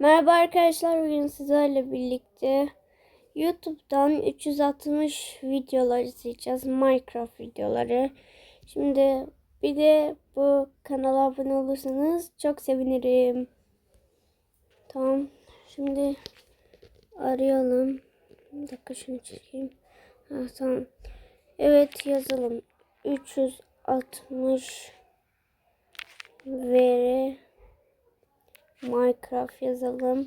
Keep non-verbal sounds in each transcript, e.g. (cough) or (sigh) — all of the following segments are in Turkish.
Merhaba arkadaşlar bugün sizlerle birlikte YouTube'dan 360 videolar izleyeceğiz. Minecraft videoları. Şimdi bir de bu kanala abone olursanız çok sevinirim. Tamam. Şimdi arayalım. Bir dakika şunu çekeyim. Ha, tamam. Evet yazalım. 360 veri Minecraft yazalım.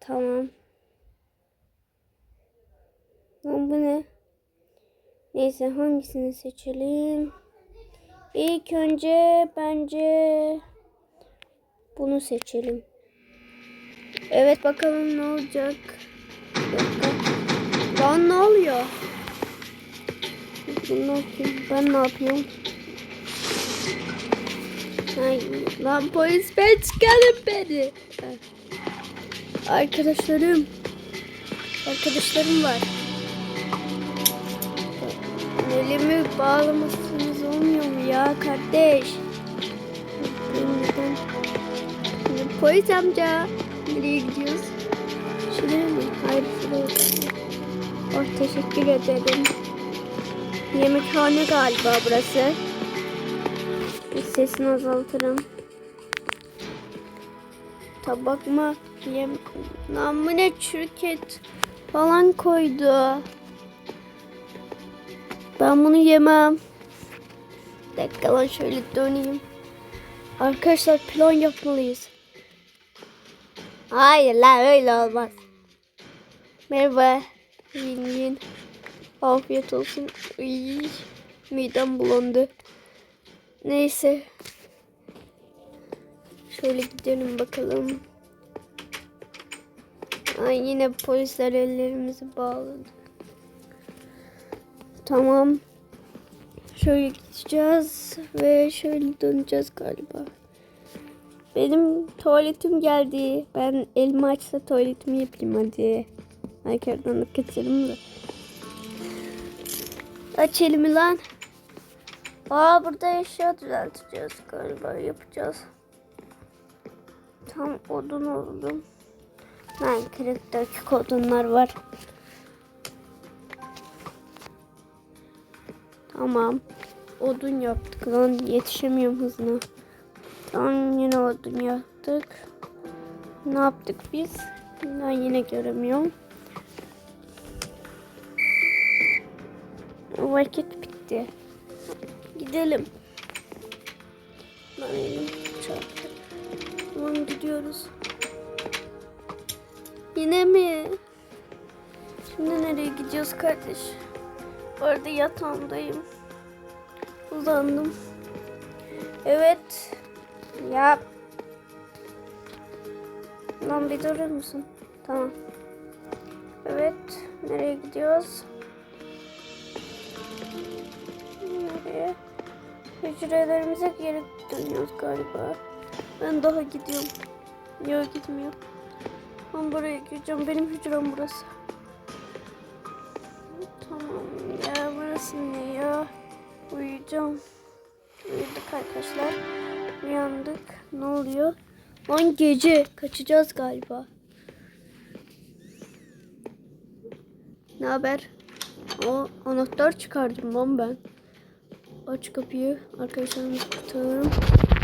Tamam. Lan bu ne? Neyse hangisini seçelim? İlk önce bence bunu seçelim. Evet bakalım ne olacak. Lan ne oluyor? Ben? Ben ne yapıyorum? Ay, lan polis ben çıkarın beni. Arkadaşlarım. Arkadaşlarım var. Elimi bağlamasınız olmuyor mu ya kardeş? Neden? Polis amca. Nereye gidiyoruz? Şuraya mı? Hayır şuraya. Oh teşekkür ederim. Yemekhane galiba burası. Sesini azaltırım. Tabak mı? Yem... Lan bu ne çürüket falan koydu. Ben bunu yemem. Bir dakika lan şöyle döneyim. Arkadaşlar plan yapmalıyız. Hayır lan öyle olmaz. Merhaba. Yin yin. Afiyet olsun. Iy, midem bulandı. Neyse. Şöyle gidelim bakalım. Ay yine polisler ellerimizi bağladı. Tamam. Şöyle gideceğiz ve şöyle döneceğiz galiba. Benim tuvaletim geldi. Ben elimi açsa tuvaletimi yapayım hadi. Arkadan da kaçırım da. Aç elimi lan. Aa burada eşya düzelteceğiz galiba yapacağız. Tam odun oldum. Kırık dökük odunlar var. Tamam. Odun yaptık lan yetişemiyorum hızına. Tamam yine odun yaptık. Ne yaptık biz? Ben yine göremiyorum. Vakit bitti. Gidelim. Lan elim çarptı. Tamam gidiyoruz. Yine mi? Şimdi nereye gidiyoruz kardeş? Bu arada yatağımdayım. Uzandım. Evet. Ya. Lan bir durur musun? Tamam. Evet. Nereye gidiyoruz? Nereye? Hücrelerimize geri dönüyoruz galiba. Ben daha gidiyorum. Yok gitmiyor. Ben buraya gireceğim. Benim hücrem burası. Tamam ya burası ne ya? Uyuyacağım. Uyuduk arkadaşlar. Uyandık. Ne oluyor? Lan gece. Kaçacağız galiba. Ne haber? O anahtar çıkardım lan ben. Aç kapıyı. Arkadaşlarımı kurtarıyorum.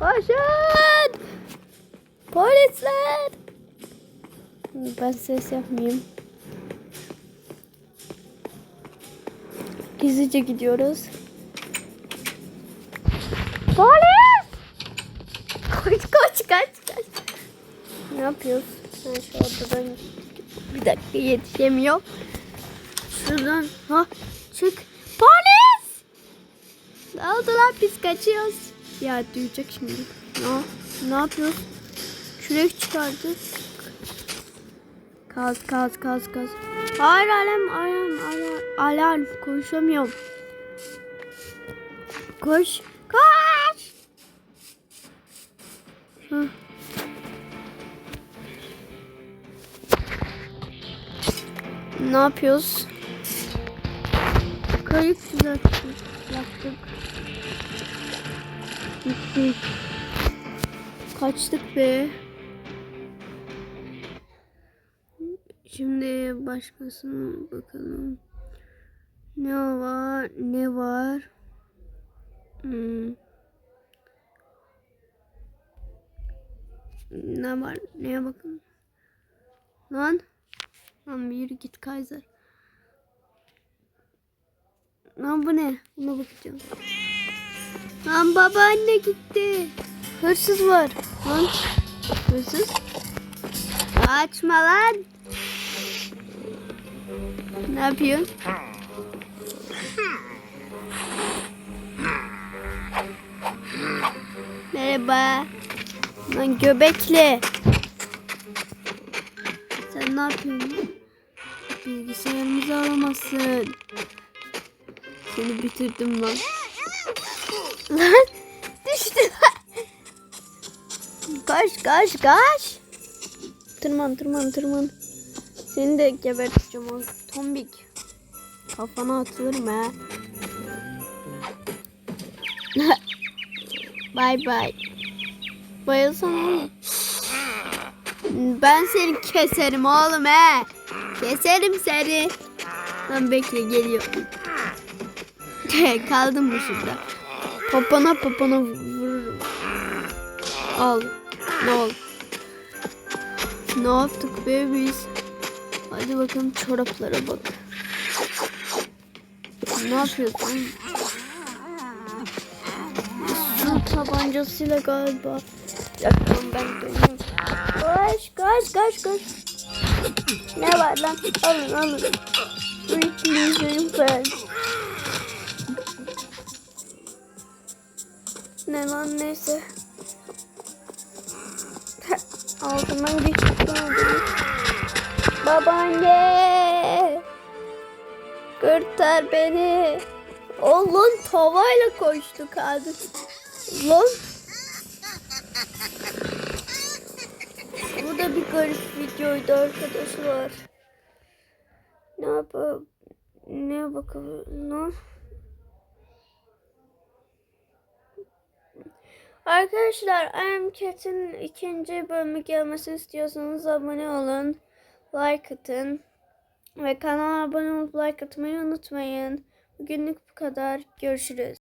Koşun! Polisler! Ben ses yapmayayım. Gizlice gidiyoruz. Polis! Koş koş kaç kaç. Ne yapıyoruz? Ben şu odadan bir dakika yetişemiyorum. Şuradan ha çık. Oldu lan biz kaçıyoruz. Ya duyacak şimdi. Ne, ne yapıyoruz? Kürek çıkardık. Kaz kaz kaz kaz. Hayır alarm alarm alarm alarm konuşamıyorum. Koş koş. Ne yapıyoruz? Kayıp yaptık. yaptık. Gittik. Kaçtık be. Şimdi başkasına bakalım. Ne var? Ne var? Hmm. Ne var? Neye bakın? Lan. Lan bir git Kaiser. Lan bu ne? Buna bakacağım. Lan babaanne gitti. Hırsız var. Lan. Hırsız. Açma lan. Ne yapıyorsun? Merhaba. Lan göbekli. Sen ne yapıyorsun? Bilgisayarımızı alamazsın. Seni bitirdim lan. (laughs) Lan düştü lan. Kaç kaç kaç. Tırman tırman tırman. Seni de geberteceğim o tombik. Kafana atılırım ha. (laughs) Bay bay. Bayılsana oğlum. Ben seni keserim oğlum he. Keserim seni. Lan bekle geliyor. (laughs) Kaldım mı şurada? Popona popona vururum. Al. Ne ol? Ne yaptık be biz? Hadi bakalım çoraplara bak. Ne yapıyorsun? Su tabancasıyla galiba. Yakın ben döneyim. Kaç kaç kaç kaç. Ne var lan? Alın alın. Uyutmayacağım ben. Ne lan neyse. Altından geçtim. Babaanne. Kurtar beni. Oğlum tavayla koştu kadın. Lan. Bu da bir garip videoydu arkadaşlar. Ne yapalım? Ne bakalım? Arkadaşlar I'm Cat'in ikinci bölümü gelmesini istiyorsanız abone olun. Like atın. Ve kanala abone olup like atmayı unutmayın. Bugünlük bu kadar. Görüşürüz.